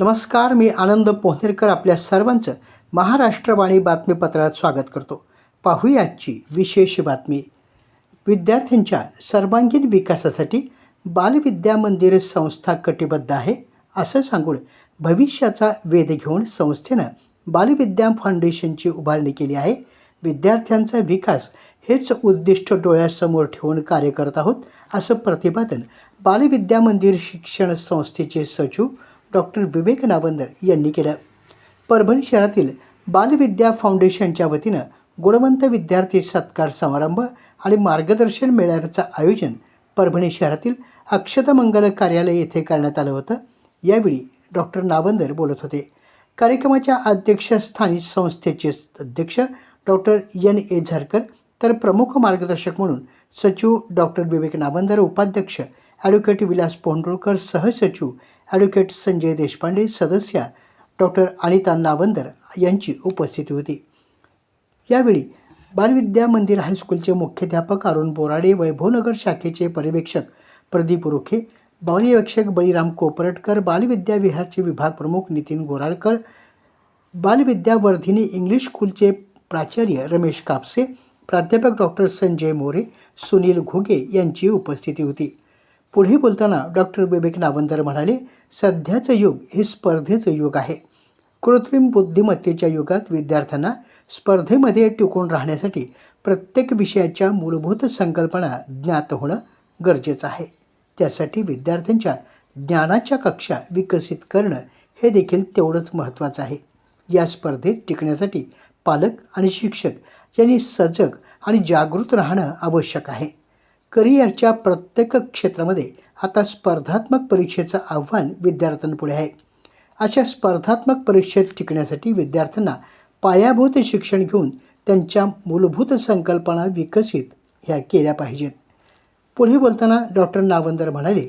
नमस्कार मी आनंद पोहनेरकर आपल्या सर्वांचं महाराष्ट्रवाणी बातमीपत्रात स्वागत करतो. पाहूया आजची विशेष बातमी. विद्यार्थ्यांच्या सर्वांगीण विकासासाठी बालविद्या मंदिर संस्था कटिबद्ध आहे असं सांगून भविष्याचा वेध घेऊन संस्थेनं बालविद्या फाउंडेशनची उभारणी केली आहे. विद्यार्थ्यांचा विकास हेच उद्दिष्ट डोळ्यासमोर ठेवून कार्य करत आहोत असं प्रतिपादन बालविद्या मंदिर शिक्षण संस्थेचे सचिव डॉक्टर विवेक नावंदर यांनी केलं. परभणी शहरातील बालविद्या फाउंडेशनच्या वतीनं गुणवंत विद्यार्थी सत्कार समारंभ आणि मार्गदर्शन मेळाव्याचं आयोजन परभणी शहरातील अक्षतमंगल कार्यालय येथे करण्यात आलं होतं. यावेळी डॉक्टर नावंदर बोलत होते. कार्यक्रमाच्या अध्यक्षस्थानी संस्थेचे अध्यक्ष डॉक्टर एन. ए. झरकर तर प्रमुख मार्गदर्शक म्हणून सचिव डॉक्टर विवेक नावंदर उपाध्यक्ष ॲडव्होकेट विलास पोंडुळकर सहसचिव ॲडव्होकेट संजय देशपांडे सदस्या डॉक्टर अनिता नावंदर यांची उपस्थिती होती. यावेळी बालविद्या मंदिर हायस्कूलचे मुख्याध्यापक अरुण बोराडे वैभवनगर शाखेचे पर्यवेक्षक प्रदीप रोखे पर्यवेक्षक बळीराम कोपरटकर बालविद्या विहारचे विभाग प्रमुख नितीन गोराळकर बालविद्या वर्धिनी इंग्लिश स्कूलचे प्राचार्य रमेश कापसे प्राध्यापक डॉक्टर संजय मोरे सुनील घुगे यांची उपस्थिती होती. पुढे बोलताना डॉक्टर विवेक नावंदर म्हणाले सध्याचं युग हे स्पर्धेचं युग आहे. कृत्रिम बुद्धिमत्तेच्या युगात विद्यार्थ्यांना स्पर्धेमध्ये टिकून राहण्यासाठी प्रत्येक विषयाच्या मूलभूत संकल्पना ज्ञात होणं गरजेचं आहे. त्यासाठी विद्यार्थ्यांच्या ज्ञानाच्या कक्षा विकसित करणं हे देखील तेवढंच महत्त्वाचं आहे. या स्पर्धेत टिकण्यासाठी पालक आणि शिक्षक यांनी सजग आणि जागृत राहणं आवश्यक आहे. करिअरच्या प्रत्येक क्षेत्रामध्ये आता स्पर्धात्मक परीक्षेचं आव्हान विद्यार्थ्यांपुढे आहे. अशा स्पर्धात्मक परीक्षेत टिकण्यासाठी विद्यार्थ्यांना पायाभूत शिक्षण घेऊन त्यांच्या मूलभूत संकल्पना विकसित ह्या केल्या पाहिजेत. पुढे बोलताना डॉक्टर नावंदर म्हणाले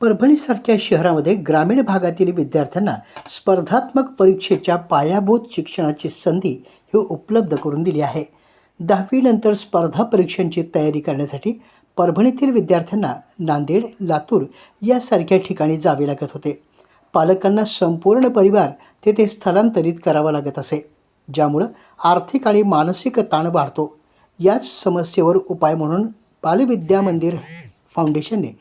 परभणीसारख्या शहरामध्ये ग्रामीण भागातील विद्यार्थ्यांना स्पर्धात्मक परीक्षेच्या पायाभूत शिक्षणाची संधी ही उपलब्ध करून दिली आहे. दहावीनंतर स्पर्धा परीक्षांची तयारी करण्यासाठी परभणीतील विद्यार्थ्यांना नांदेड लातूर यासारख्या ठिकाणी जावे लागत होते. पालकांना संपूर्ण परिवार तेथे स्थलांतरित करावा लागत असे. ज्यामुळं आर्थिक आणि मानसिक ताण वाढतो. याच समस्येवर उपाय म्हणून बालविद्या मंदिर फाउंडेशनने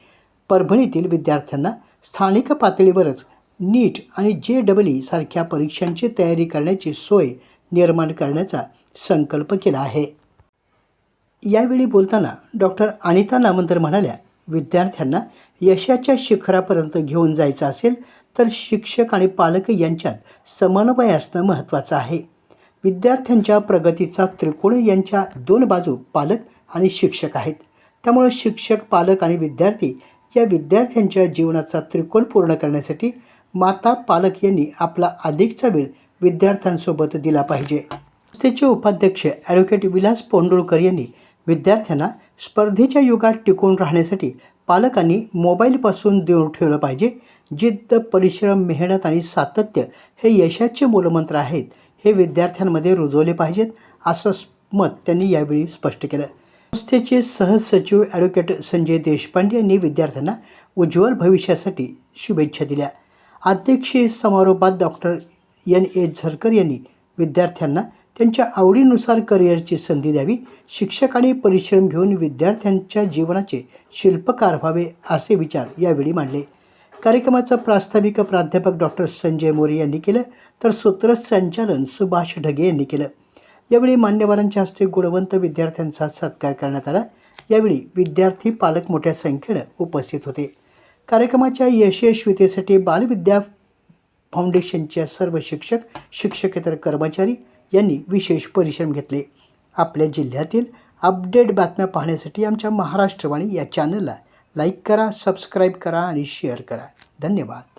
परभणीतील विद्यार्थ्यांना स्थानिक पातळीवरच नीट आणि जे डबल सारख्या परीक्षांची तयारी करण्याची सोय निर्माण करण्याचा संकल्प केला आहे. यावेळी बोलताना डॉक्टर अनिता नामंतर म्हणाल्या विद्यार्थ्यांना यशाच्या शिखरापर्यंत घेऊन जायचं असेल तर शिक्षक आणि पालक यांच्यात समन्वय असणं महत्त्वाचं आहे. विद्यार्थ्यांच्या प्रगतीचा त्रिकोण यांच्या दोन बाजू पालक आणि शिक्षक आहेत. त्यामुळे शिक्षक पालक आणि विद्यार्थी या विद्यार्थ्यांच्या जीवनाचा त्रिकोण पूर्ण करण्यासाठी माता पालक यांनी आपला अधिकचा वेळ विद्यार्थ्यांसोबत दिला पाहिजे. संस्थेचे उपाध्यक्ष ॲडव्होकेट विलास पोंडुळकर यांनी विद्यार्थ्यांना स्पर्धेच्या युगात टिकून राहण्यासाठी पालकांनी मोबाईलपासून दूर ठेवलं पाहिजे. जिद्द परिश्रम मेहनत आणि सातत्य हे यशाचे मूलमंत्र आहेत. हे विद्यार्थ्यांमध्ये रुजवले पाहिजेत असं मत त्यांनी यावेळी स्पष्ट केलं. संस्थेचे सहसचिव ॲडव्होकेट संजय देशपांडे यांनी विद्यार्थ्यांना उज्ज्वल भविष्यासाठी शुभेच्छा दिल्या. अध्यक्षीय समारोपात डॉक्टर एन ए झरकर यांनी विद्यार्थ्यांना त्यांच्या आवडीनुसार करिअरची संधी द्यावी शिक्षकांनी परिश्रम घेऊन विद्यार्थ्यांच्या जीवनाचे शिल्पकार व्हावे असे विचार यावेळी मांडले. कार्यक्रमाचं प्रास्ताविक प्राध्यापक डॉक्टर संजय मोरे यांनी केलं तर सूत्रसंचालन सुभाष ढगे यांनी केलं. यावेळी मान्यवरांच्या हस्ते गुणवंत विद्यार्थ्यांचा सत्कार करण्यात आला. यावेळी विद्यार्थी पालक मोठ्या संख्येनं उपस्थित होते. कार्यक्रमाच्या यशस्वीतेसाठी बालविद्या फाउंडेशनच्या सर्व शिक्षक शिक्षकेतर कर्मचारी यांनी विशेष परिश्रम घेतले. आपल्या जिल्ह्यातील अपडेट बातम्या पाहण्यासाठी आमच्या महाराष्ट्रवाणी या चॅनलला लाईक करा सबस्क्राईब करा आणि शेअर करा. धन्यवाद.